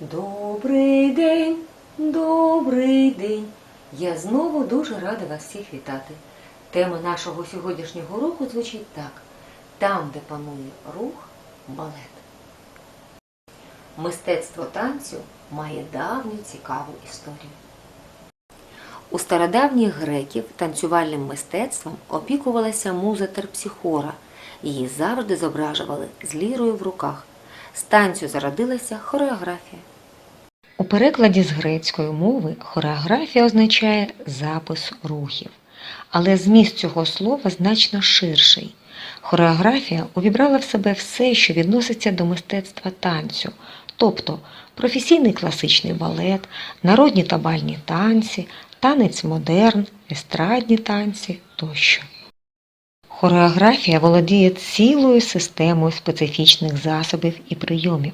Добрий день, добрий день. Я знову дуже рада вас всіх вітати. Тема нашого сьогоднішнього уроку звучить так: там, де панує рух, балет. Мистецтво танцю має давню цікаву історію. У стародавніх греків танцювальним мистецтвом опікувалася муза Терпсіхора. Її завжди зображували з лірою в руках. З танцю зародилася хореографія. У перекладі з грецької мови хореографія означає запис рухів, але зміст цього слова значно ширший. Хореографія увібрала в себе все, що відноситься до мистецтва танцю, тобто професійний класичний балет, народні та бальні танці, танець модерн, естрадні танці тощо. Хореографія володіє цілою системою специфічних засобів і прийомів,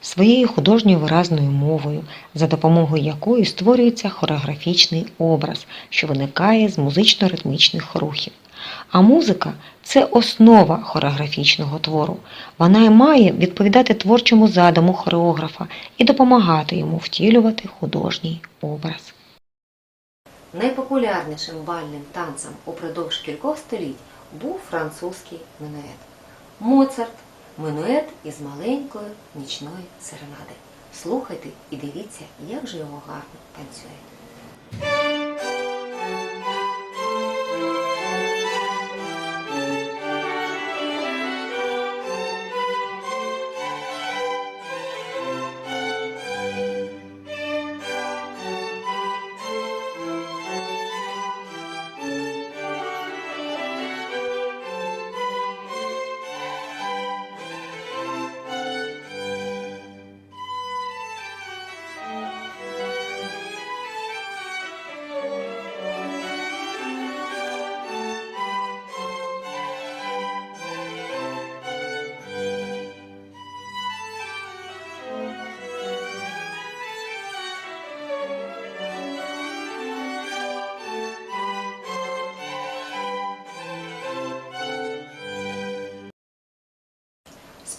своєю художньою виразною мовою, за допомогою якої створюється хореографічний образ, що виникає з музично-ритмічних рухів. А музика це основа хореографічного твору. Вона й має відповідати творчому задуму хореографа і допомагати йому втілювати художній образ. Найпопулярнішим бальним танцем упродовж кількох століть був французький минует. Моцарт минует із маленької нічної серенади. Слухайте і дивіться, як же його гарно танцює.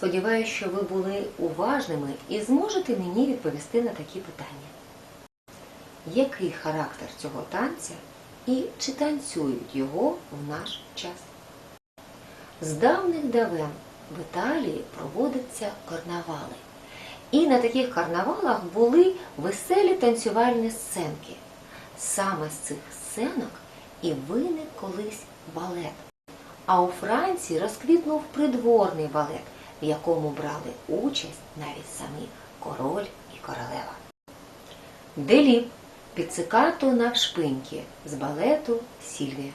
Сподіваюсь, що ви були уважними і зможете мені відповісти на такі питання. Який характер цього танця і чи танцюють його в наш час? З давних давен в Італії проводяться карнавали. І на таких карнавалах були веселі танцювальні сценки. Саме з цих сценок і виник колись балет. А у Франції розквітнув придворний балет, в якому брали участь навіть самі король і королева. Деліп піцикато навшпиньки з балету Сільвія.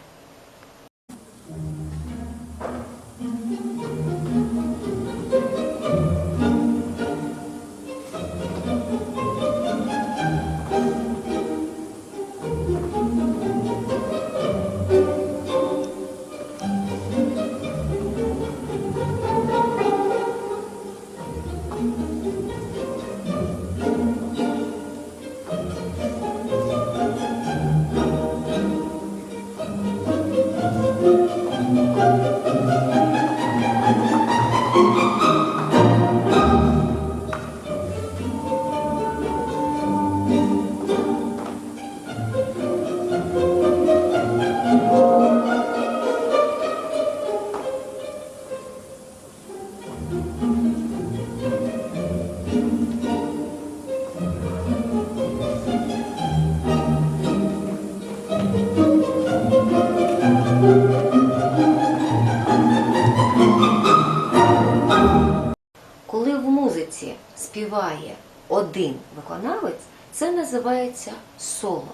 Один виконавець, це називається соло.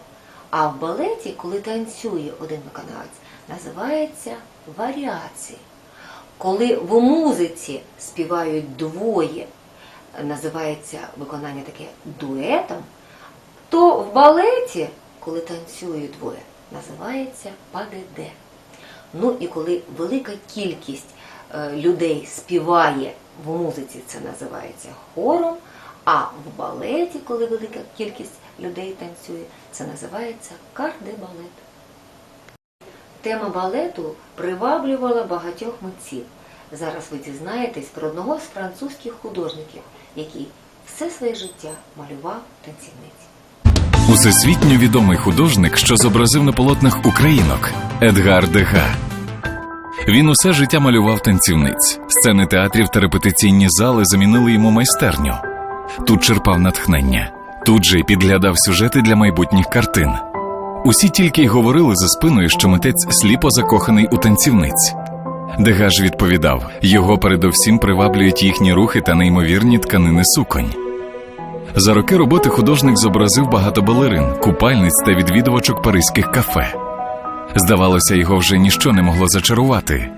А в балеті, коли танцює один виконавець, називається варіації. Коли в музиці співають двоє, називається виконання таке дуетом, то в балеті, коли танцюють двоє, називається падеде. Ну і коли велика кількість е, людей співає в музиці, це називається хором, а в балеті, коли велика кількість людей танцює, це називається кардебалет. Тема балету приваблювала багатьох митців. Зараз ви дізнаєтесь про одного з французьких художників, який все своє життя малював танцівниць. Усесвітньо відомий художник, що зобразив на полотнах українок Едгар Дега. Він усе життя малював танцівниць. Сцени театрів та репетиційні зали замінили йому майстерню. Тут черпав натхнення, тут же й підглядав сюжети для майбутніх картин. Усі тільки й говорили за спиною, що митець сліпо закоханий у танцівниць. Дега ж відповідав: його передовсім приваблюють їхні рухи та неймовірні тканини суконь. За роки роботи художник зобразив багато балерин, купальниць та відвідувачок паризьких кафе. Здавалося, його вже ніщо не могло зачарувати.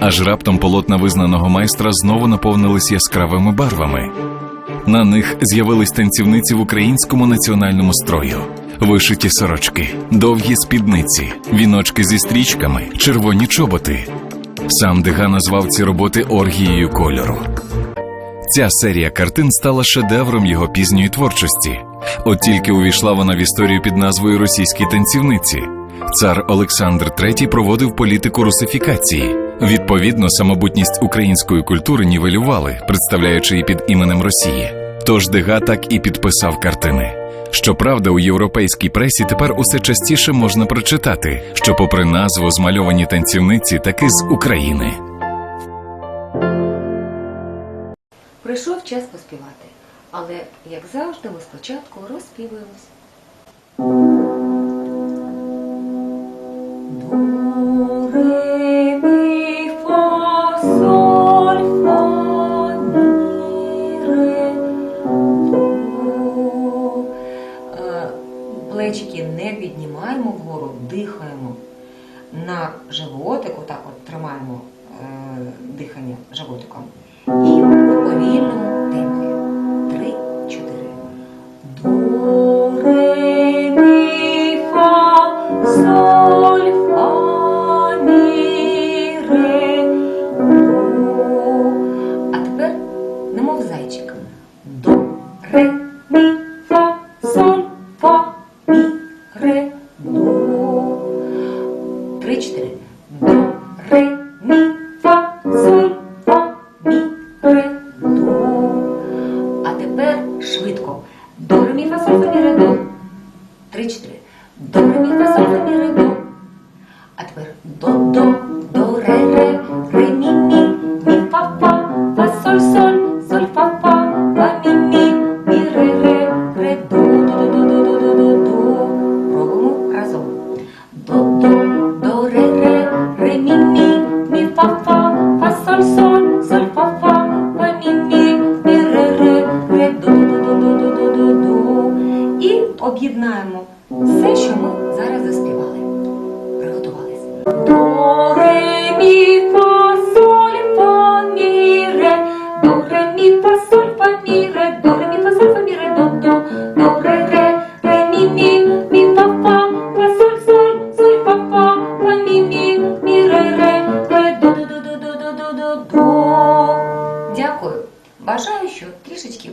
Аж раптом полотна визнаного майстра знову наповнились яскравими барвами. На них з'явились танцівниці в українському національному строю, вишиті сорочки, довгі спідниці, віночки зі стрічками, червоні чоботи. Сам Дега назвав ці роботи оргією кольору. Ця серія картин стала шедевром його пізньої творчості. От тільки увійшла вона в історію під назвою Російські танцівниці. Цар Олександр III проводив політику русифікації. Відповідно, самобутність української культури нівелювали, представляючи її під іменем Росії. Тож Дега так і підписав картини. Щоправда, у європейській пресі тепер усе частіше можна прочитати, що, попри назву, змальовані танцівниці таки з України. Прийшов час поспівати, але, як завжди, ми спочатку розспівуємось. Животик, отак от тримаємо е, дихання животиком. І в повільному темпі. 哆、来、咪。I'm so.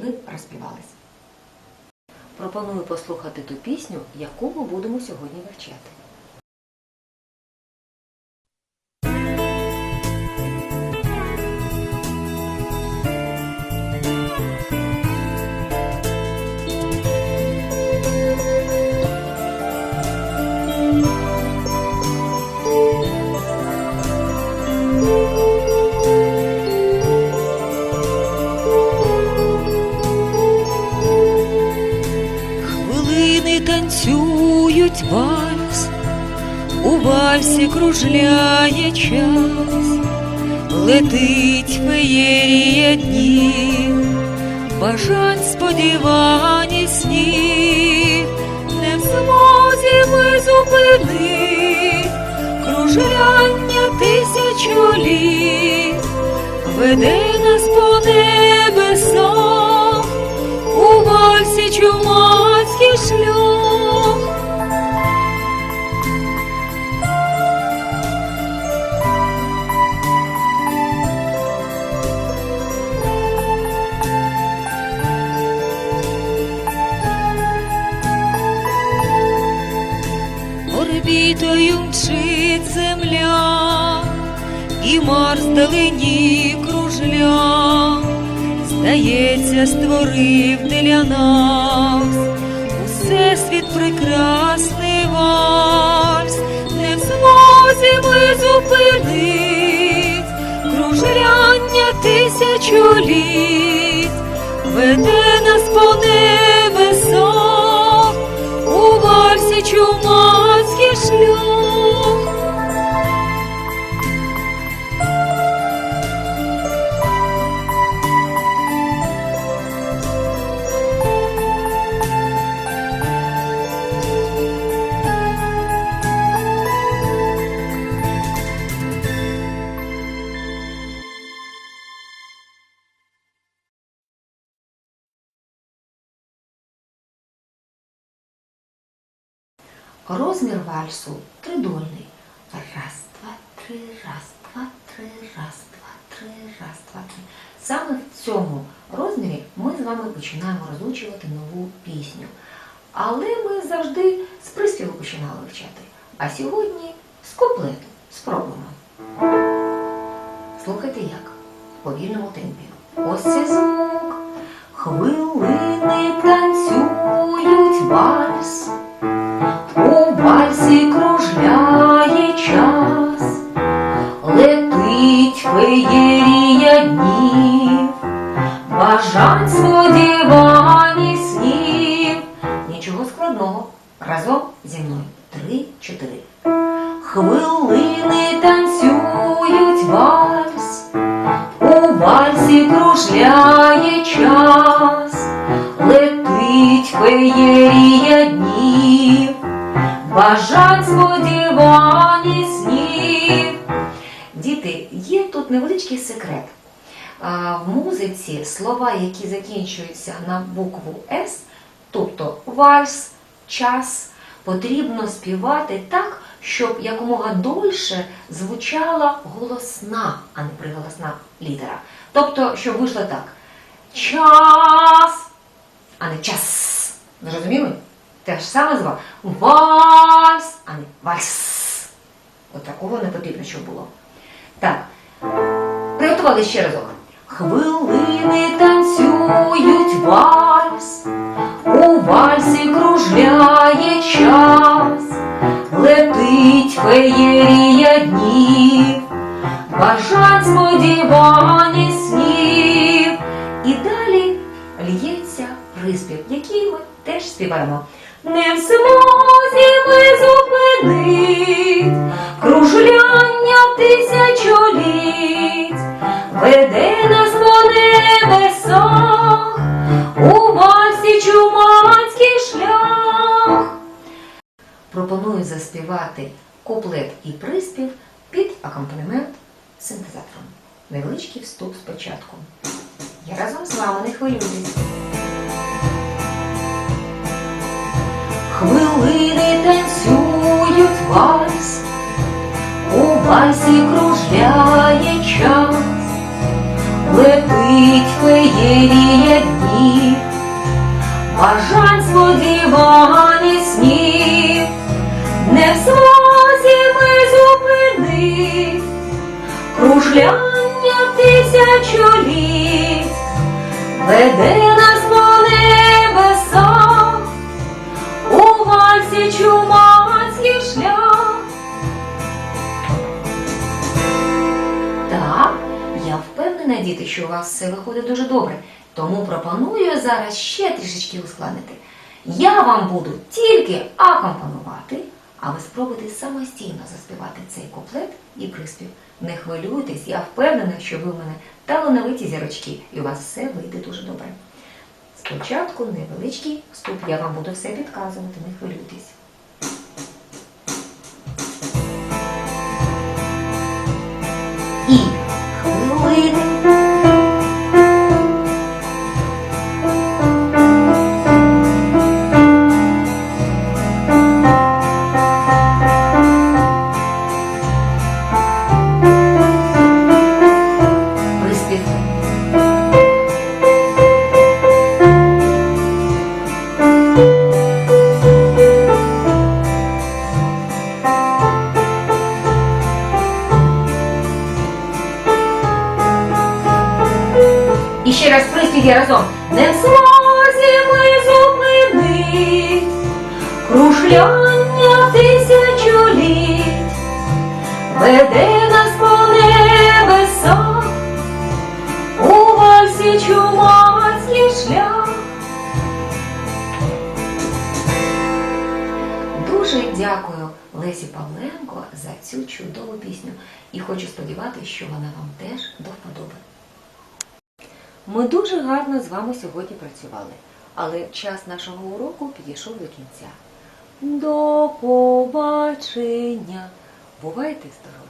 Ви розпівались. Пропоную послухати ту пісню, яку ми будемо сьогодні вивчати. Кружляє час, летить феєрія днів, бажань сподівань і не в змозі ми зупинить кружляння тисячоліт, веде нас по небесах у вальсі чумацький шлях. Земля, і Марс далині кружля, здається, створив для нас Усесвіт прекрасний вальс, не в змозі ми зупинить кружляння тисячоліть, веде нас по небесах, у вальсі чумацький шлях. Розмір вальсу тридольний. Раз, два, три, раз, два, три, раз, два, три, раз, два, три. Саме в цьому розмірі ми з вами починаємо розучувати нову пісню. Але ми завжди з приспіву починали вчати. А сьогодні з куплету. Спробуємо. Слухайте як? В повільному темпі. Ось цей звук. Хвилини невеличкий секрет. В музиці слова, які закінчуються на букву С, тобто вальс, час, потрібно співати так, щоб якомога дольше звучала голосна, а не приголосна літера. Тобто, щоб вийшло так. Час, а не час. Зрозуміли? Те ж саме звук. Вальс, а не вальс. От такого не потрібно, щоб було. Так. Приготували ще разок. Хвилини танцюють вальс, у вальсі кружляє час, летить феєрія днів, бажань сподівань і снів. І далі лється приспів, який ми теж співаємо. Не в змозі ми зупинить тисячоліть, веде нас по небесах, у вальсі чумацький шлях. Пропоную заспівати куплет і приспів під акомпанемент синтезатором. Невеличкий вступ спочатку. Я разом з вами не хвилююсь. Хвилини танцюють впевнена, що у вас все виходить дуже добре. Тому пропоную зараз ще трішечки ускладнити. Я вам буду тільки акомпанувати, а ви спробуйте самостійно заспівати цей куплет і приспів. Не хвилюйтесь, я впевнена, що ви в мене талановиті зірочки, і у вас все вийде дуже добре. Спочатку невеличкий вступ, я вам буду все підказувати, не хвилюйтесь. Ще разом. Не в змозі ми зупинить кружляння тисячоліть, веде нас по небесах, у вальсі чумацький шлях. Дуже дякую Лесі Павленко за цю чудову пісню і хочу сподіватися, що вона вам теж до вподоби. Ми дуже гарно з вами сьогодні працювали, але час нашого уроку підійшов до кінця. До побачення! Бувайте здорові!